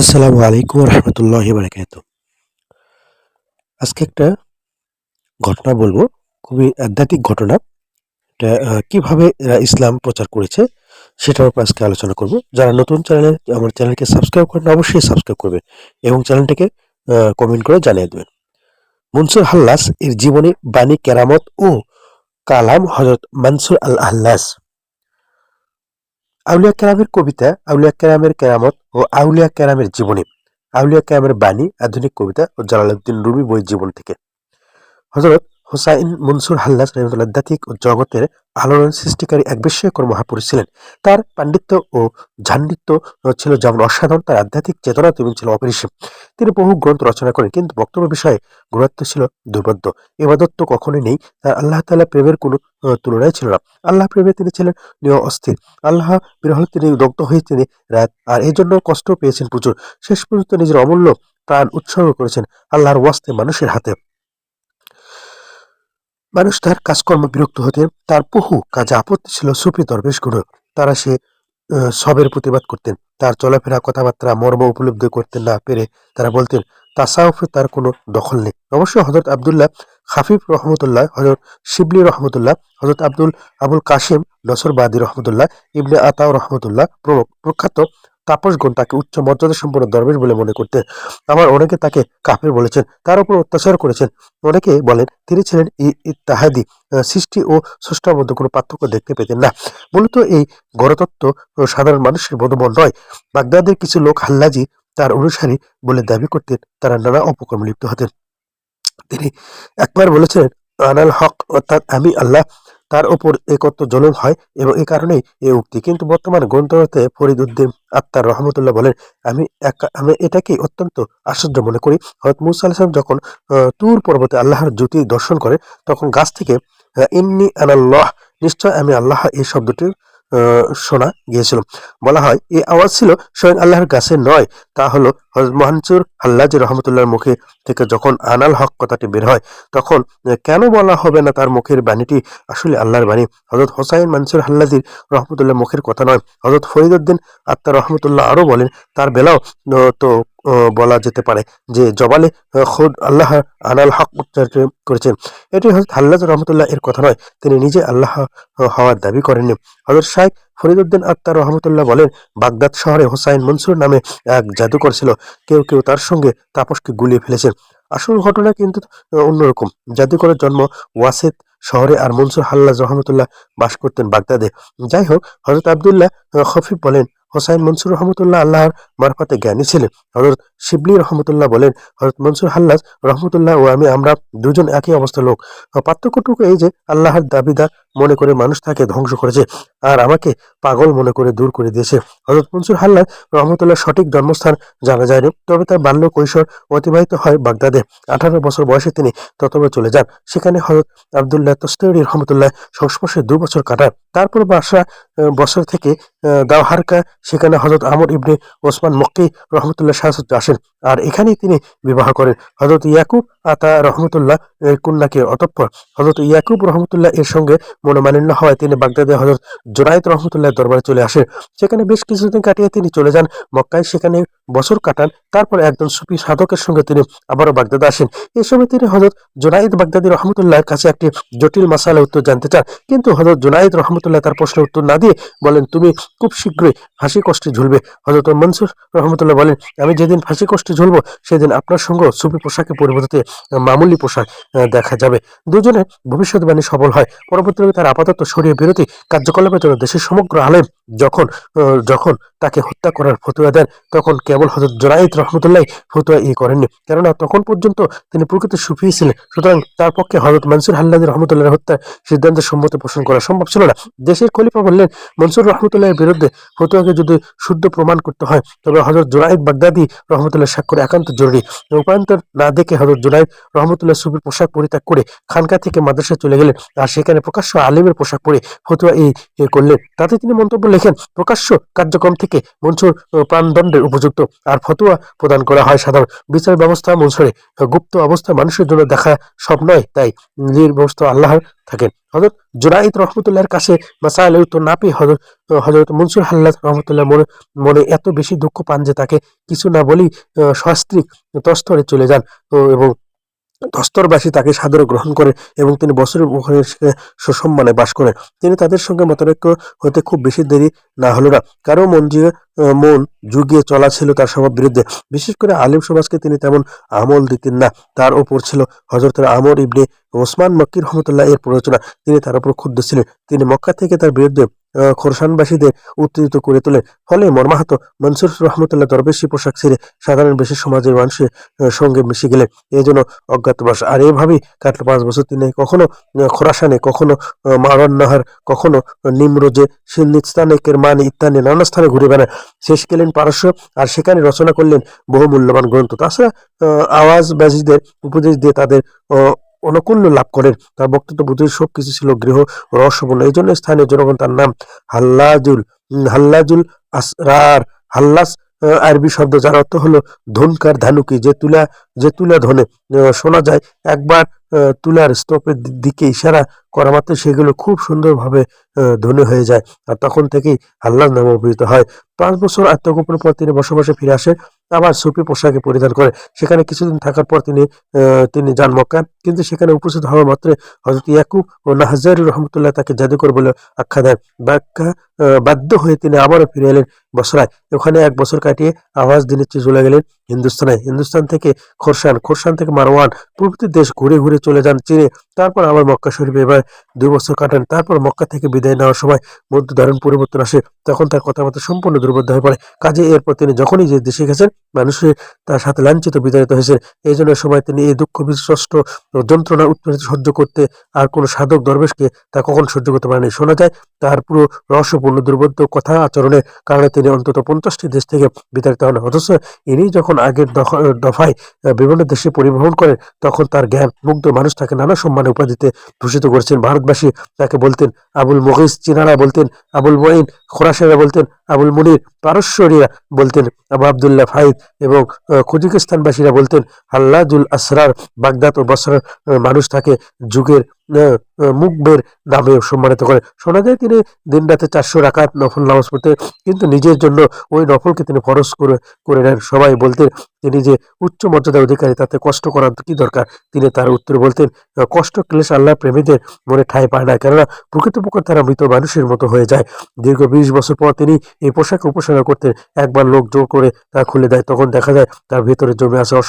আসসালামু আলাইকুম রহমতুল্লাহ বারাকাত আজকে একটা ঘটনা বলব, খুবই আধ্যাত্মিক ঘটনা। এটা কীভাবে ইসলাম প্রচার করেছে সেটার উপর আজকে আলোচনা করব। যারা নতুন চ্যানেলে, আমার চ্যানেলকে সাবস্ক্রাইব করেন অবশ্যই সাবস্ক্রাইব করবে এবং চ্যানেলটাকে কমেন্ট করে জানিয়ে দেবেন। মনসুর হাল্লাস এর জীবনী বাণী কেরামত ও কালাম হজরত মনসুর আল হাল্লাস আউলিয়া কেরামের কবিতা, আউলিয়া কেরামের কেরামত ও আউলিয়া কেরামের জীবনী। আউলিয়া কেরামের বাণী, আধুনিক কবিতা ও জালালউদ্দিন রুমি বই জীবন থেকে। হজরত হোসাইন মনসুর হাল্লাস রহমতুল্লাহ দাতিক ও জগতের আলোড়ন সৃষ্টিকারী এক বিস্ময়কর মহাপুরুষ ছিলেন। তার পাণ্ডিত্য ও ঝান্ডিত্য ছিল যেমন অসাধারণ, তার আধ্যাত্মিক চেতনা তেমন ছিল অপরিসীম। তিনি বহু গ্রন্থ রচনা করেন, কিন্তু বক্তব্য বিষয়ে গুরুত্ব ছিল দুর্বোধ্য। এবাদত তো কখনোই নেই, তার আল্লাহ তাআলা প্রেমের কোনো তুলনায় ছিল না। আল্লাহ প্রেমে তিনি ছিলেন নিয় অস্থির। আল্লাহ বিরহ তিনি দগ্ধ হয়ে তিনি রাত, আর এই জন্য কষ্ট পেয়েছেন প্রচুর। শেষ পর্যন্ত নিজের অমূল্য প্রাণ উৎসর্গ করেছেন আল্লাহর ওয়াস্তে মানুষের হাতে। মানুষ তার কাজকর্ম বিরক্ত হতেন তার বহু কাজে আপত্তি ছিল সুফি দরবেশগুলো। তারা সে সবের প্রতিবাদ করতেন। তার চলাফেরা, কথাবার্তা, মর্ম উপলব্ধি করতে না পেরে তারা বলতেন, তাসাউফে তার কোনো দখল নেই। অবশ্য হজরত আবদুল্লাহ হাফিফ রহমতুল্লাহ হজরত শিবলি রহমতুল্লাহ হজরত আব্দুল, আবুল কাশিম নসরবাদী রহমতুল্লাহ, ইবনে আতাউ রহমতুল্লাহ প্রমুখ, প্রখ্যাত তাপসগণ তাকে উচ্চ মর্যাদা সম্পন্ন দরবেশ বলে মনে করতেন আবার অনেকে তাকে কাফের বলেছেন, তার উপর অত্যাচার করেছেন। অনেকে বলেন, তিনি ছিলেন ইত্তাহাদি। সৃষ্টি ও স্রষ্টার মধ্যে কোনো পার্থক্য দেখতে পেতেন না। মূলত এই গণতত্ত্ব সাধারণ মানুষের বোধমন নয়। বাগদাদের কিছু লোক হাল্লাজি তার অনুসারী বলে দাবি করতেন, তারা নানা অপকর্ম লিপ্ত হতেন। তিনি একবার বলেছিলেন, আনাল হক অর্থাৎ আমি আল্লাহ তার উপর একত্র জলম হয় এবং এই কারণেই এই উক্তি। কিন্তু বর্তমান গ্রন্থতে ফরিদ উদ্দিন আত্মার রহমতুল্লাহ বলেন আমি আমি এটাকে অত্যন্ত আশ্চর্য মনে করি। হয়ত মুসা আলাম যখন তুর পর্বতে আল্লাহর জ্যোতি দর্শন করে তখন গাছ থেকে ইমনি আনাল্লাহ নিশ্চয় আমি আল্লাহ এই শব্দটি আহ, শোনা গিয়েছিল। বলা হয়, এই আওয়াজ ছিল স্বয়ং আল্লাহর কাছে নয়, তা হলো মহানসুর হাল্লাজ রহমতুল্লাহর মুখে থেকে যখন আনাল হক কথাটি বের হয়, তখন কেন বলা হবে না তার মুখের বাণীটি? আসলে আল্লাহর বাণী। হজরত হোসাইন মানসুর হাল্লাদির রহমতুল্লাহ মুখের কথা নয়। হজরত ফরিদুদ্দিন আত্মা রহমতুল্লাহ আরও বলেন, তার বেলাও তো বলা যেতে পারে যে জবালে খুদ আল্লাহ আনাল হক উচ্চারণ করেছেন। এটি হজরত হাল্লাজ রহমতুল্লাহ এর কথা নয়, তিনি নিজে আল্লাহ হওয়ার দাবি করেননি। হজরত শাইখ ফরিদুদ্দিন আত্মার রহমতুল্লাহ বলেন, বাগদাদ শহরে হোসাইন মনসুর নামে এক জাদুকর ছিল, কেউ কেউ তার সঙ্গে তাপসকে গুলিয়ে ফেলেছেন। আসল ঘটনা কিন্তু অন্যরকম। জাদুকরের জন্ম ওয়াসেদ শহরে আর মনসুর হাল্লাজ রহমতুল্লাহ বাস করতেন বাগদাদে। যাই হোক হজরত আবদুল্লাহ খফিফ বলেন হোসাইন মনসুর রহমতুল্লাহ আল্লাহর মারফাতে জ্ঞানী ছিলেন। হজরত শিবলি রহমতুল্লাহ বলেন হরত মনসুর হাল্লাজ রহমতুল্লাহ ও আমি, আমরা দুজন একই অবস্থার লোক। পার্থক্যটুকু এই যে, আল্লাহর দাবিদার মনে করে মানুষ তাকে ধ্বংস করেছে আর আমাকে পাগল মনে করে দূর করে দিয়েছে। হজরত মনসুর হাল্লাজ রহমতুল্লাহ সঠিক জন্মস্থান জানা যায়নি, তবে তার বাল্য কৈশোর অতিবাহিত হয় বাগদাদে। আঠারো বছর বয়সে তিনি ততবে চলে যান। সেখানে হজরত আবদুল্লাহ তস্তরি রহমতুল্লাহ সংস্পর্শে দু বছর কাটান। তারপর বাসা বছর থেকে দাওহারকা সেখানে হজরত আমর ইবনে ওসমান মক্কি রহমতুল্লাহ শাহসুদ্দ আসেন। আর এখানেই তিনি বিবাহ করেন। হজরত ইয়াকুব আতা রহমতুল্লাহ এর কন্যাকে অতঃপর হজরত ইয়াকুব রহমতুল্লাহ এর সঙ্গে মনোমালিন্য হওয়ায় তিনি বাগদাদে হজরত জোরায়ত রহমতুল্লাহ দরবারে চলে আসেন। সেখানে বেশ কিছুদিন কাটিয়ে তিনি চলে যান মক্কায়। সেখানে বছর কাটান, তারপর একজন সুফি সাধকের সঙ্গে তিনি আবারও বাগদাদে আসেন। এই সময় তিনি হজরত জোনাইদ বাগদাদি রহমতুল্লাহর কাছে একটি জটিল মাসালা উত্তর জানতে চান। কিন্তু হজরত জোনাইদ রহমতুল্লাহ তার প্রশ্নের উত্তর না দিয়ে বলেন, তুমি খুব শীঘ্রই হাসি কষ্টে ঝুলবে। হজরত মনসুর রহমতুল্লাহ বলেন, আমি যেদিন ফাঁসি কষ্টে ঝুলবো, সেদিন আপনার সঙ্গে সুফি পোশাকের পরিবর্তে মামুলি পোশাক দেখা যাবে। দুজনের ভবিষ্যৎবাণী সফল হয়। পরবর্তীতে তার আপাতত শরীর বিরতি কার্যকলাপের জন্য দেশের সমগ্র আলেম যখন যখন তাকে হত্যা করার ফতুয়া দেন, তখন কেবল হজরত জোনাইদ রহমতুল্লাহ ফতুয়া ই করেননি। কেননা তখন পর্যন্ত তিনি প্রকৃত সুফি ছিলেন। সুতরাং তার পক্ষে হজরত মনসুর হাল্লাদি রহমতুল্লাহ হত্যার সিদ্ধান্তের সম্মতি পোষণ করা সম্ভব ছিল না। দেশের খলিফা বললেন, মনসুর রহমতুল্লাহের বিরুদ্ধে ফতুয়াকে যদি শুদ্ধ প্রমাণ করতে হয়, তবে হজরত জুনাইদ বাগদাদি রহমতুল্লাহ স্বাক্ষর একান্ত জরুরি। রূপান্তর না দেখে হজরত জুনাইদ রহমতুল্লাহ সুফির পোশাক পরিত্যাগ করে খানকা থেকে মাদ্রাসায় চলে গেলেন। আর সেখানে প্রকাশ্য আলিমের পোশাক পরে ফতুয়া এই করলেন। তাতে তিনি মন্তব্য দেখেন প্রকাশ্য কার্যক্রম থেকে আহ, প্রাণদণ্ডের উপযুক্ত আর ফতোয়া প্রদান করা হয় সাধারণ বিচার ব্যবস্থা মনসুরে। গুপ্ত অবস্থা মানুষের জন্য দেখা সব নয় তাই নিজের ব্যবস্থা আল্লাহর থাকেন হজরত জুনাইদ রহমতুল্লাহর কাছে মাসাইল উত্তর না পেয়ে হজরত হজরত মনসুর হাল্লাদ রহমতুল্লাহ মনে মনে এত বেশি দুঃখ পান যে তাকে কিছু না বলেই সস্ত্রীক তস্তরে চলে যান এবং তস্তরবাসী তাকে সাদরে গ্রহণ করে এবং তিনি বছরের সুসম্মানে বাস করেন তিনি তাদের সঙ্গে মতানৈক্য হতে খুব বেশি দেরি না হলো না। কারও মন যে মন যুগিয়ে চলা ছিল তার স্বভাব বিরুদ্ধে। বিশেষ করে আলিম সমাজকে তিনি তেমন আমল দিতেন না। তার ওপর ছিল হজরতের আমর ইবনে ওসমান মক্কির রহমতুল্লাহ এর প্ররোচনা। তিনি তার উপর ক্ষুব্ধ ছিলেন। তিনি মক্কা থেকে তার বিরুদ্ধে খোরসানবাসীদের উত্তেজিত করে তোলে। ফলে মর্মাহত মনসুর রহমতুল্লাহ দরবেশি পোশাক ছেড়ে সাধারণ বেশি সমাজের মানুষের সঙ্গে মিশে গেলেন এই জন্য অজ্ঞাতবাস আর এভাবেই কাটলো পাঁচ বছর তিনি কখনো খোরাসানে, কখনো মারান্নাহার কখনো নিমরোজে সিন্দিস্তানে কেরমানি ইত্যাদি নানা স্থানে ঘুরে বেড়ান শেষ গেলেন পারস্য, আর সেখানে রচনা করলেন বহু মূল্যবান গ্রন্থ। তাছাড়া আওয়াজবাজীদের উপদেশ দিয়ে তাদের অনুকূল্য লাভ করেন। তার বক্তব্য বুঝে সবকিছু ছিল গৃহ রহস্যপূর্ণ এই জন্য স্থানীয় জনগণ তার নাম হাল্লাজুল হাল্লাজুল আসরার হাল্লাস আরবি শব্দ যার অর্থ হলো ধনকার ধানুকি, যে তুলা যে তুলা ধনে। শোনা যায়, একবার তুলার স্তূপের দিকে ইশারা করা মাত্র সেগুলো খুব সুন্দরভাবে ধনী হয়ে যায়। আর তখন থেকেই আল্লাহর নামে অভিহিত হয়। পাঁচ বছর আত্মগোপনের পর তিনি বসবাসে ফিরে আসেন, আবার সুফি পোশাকে পরিধান করে সেখানে কিছুদিন থাকার পর তিনি তিনি যান মক্কা কিন্তু সেখানে উপস্থিত হওয়া মাত্রে হজরত ইয়াকুব ও নাহজারি রহমতুল্লাহ তাকে জাদুকর বলে আখ্যা দেন। ব্যাখ্যা বাধ্য হয়ে তিনি আবারও ফিরে এলেন বসরায়। ওখানে এক বছর কাটিয়ে আওয়াজ চেয়ে চলে গেলেন হিন্দুস্তানে। হিন্দুস্তান থেকে খোরসান খোরসান থেকে মারওয়ান প্রভৃতি দেশ ঘুরে ঘুরে চলে যান চীনে। তারপর আবার মক্কা শরীফে এবার দুই বছর কাটান। তারপর মক্কা থেকে বিদায় নেওয়ার সময় মধ্যে দারুণ পরিবর্তন আসে, তখন তার কথাবার্তা সম্পূর্ণ দুর্বোধ্য হয়ে পড়ে। কাজে এরপর তিনি যখনই যে দেশে গেছেন মানুষের তার সাথে লাঞ্ছিত বিতাড়িত হয়েছে এই জন্য সময় তিনি এই দুঃখ বিশ্বস্ত যন্ত্রণা উৎপীড়িত সহ্য করতে আর কোনো সাধক দরবেশকে তা কখন সহ্য করতে পারেনি। শোনা যায়, তার পুরো রহস্যপূর্ণ দুর্বোধ্য কথা আচরণের কারণে তিনি অন্তত পঞ্চাশটি দেশ থেকে বিতাড়িত হন। অথচ ইনি যখন আগের দফা- দফায় বিভিন্ন দেশে পরিবহন করেন, তখন তার জ্ঞান, মুগ্ধ মানুষ তাকে নানা সম্মানে উপাধিতে ভূষিত করেছেন ভারতবাসী তাকে বলতেন আবুল মহিস চিনারা বলতেন আবুল মঈন খোরাসেরা বলতেন আবুল মুনির পারস্যরিয়া বলতেন আবু আবদুল্লাহ ফাইদ এবং খুজিকিস্তানবাসীরা বলতেন আল্লাহুল আসরার, বাগদাদ ও বসরার মানুষ থাকে যুগের মুকবের নামে সম্মানিত করে। শোনা যায় তিনি দিন রাতে চারশো রাকাত নফল নামাজ পড়তে কিন্তু নিজের জন্য ওই নফলকে তিনি ফরজ করে করে নেন। সবাই বলতেন, তিনি যে উচ্চ মর্যাদার অধিকারী, তাতে কষ্ট করার কি দরকার? তিনি তার উত্তর বলতেন কষ্ট ক্লেশ আল্লাহ প্রেমীদের মনে ঠাঁই পায় না। কেননা প্রকৃতপক্ষে তারা মৃত মানুষের মতো হয়ে যায়। দীর্ঘ বিশ বছর পর তিনি এই পোশাক উপাসনা করতেন। একবার লোক জোর করে তা খুলে দেয়। তখন দেখা যায় তার ভেতরে জমে অস-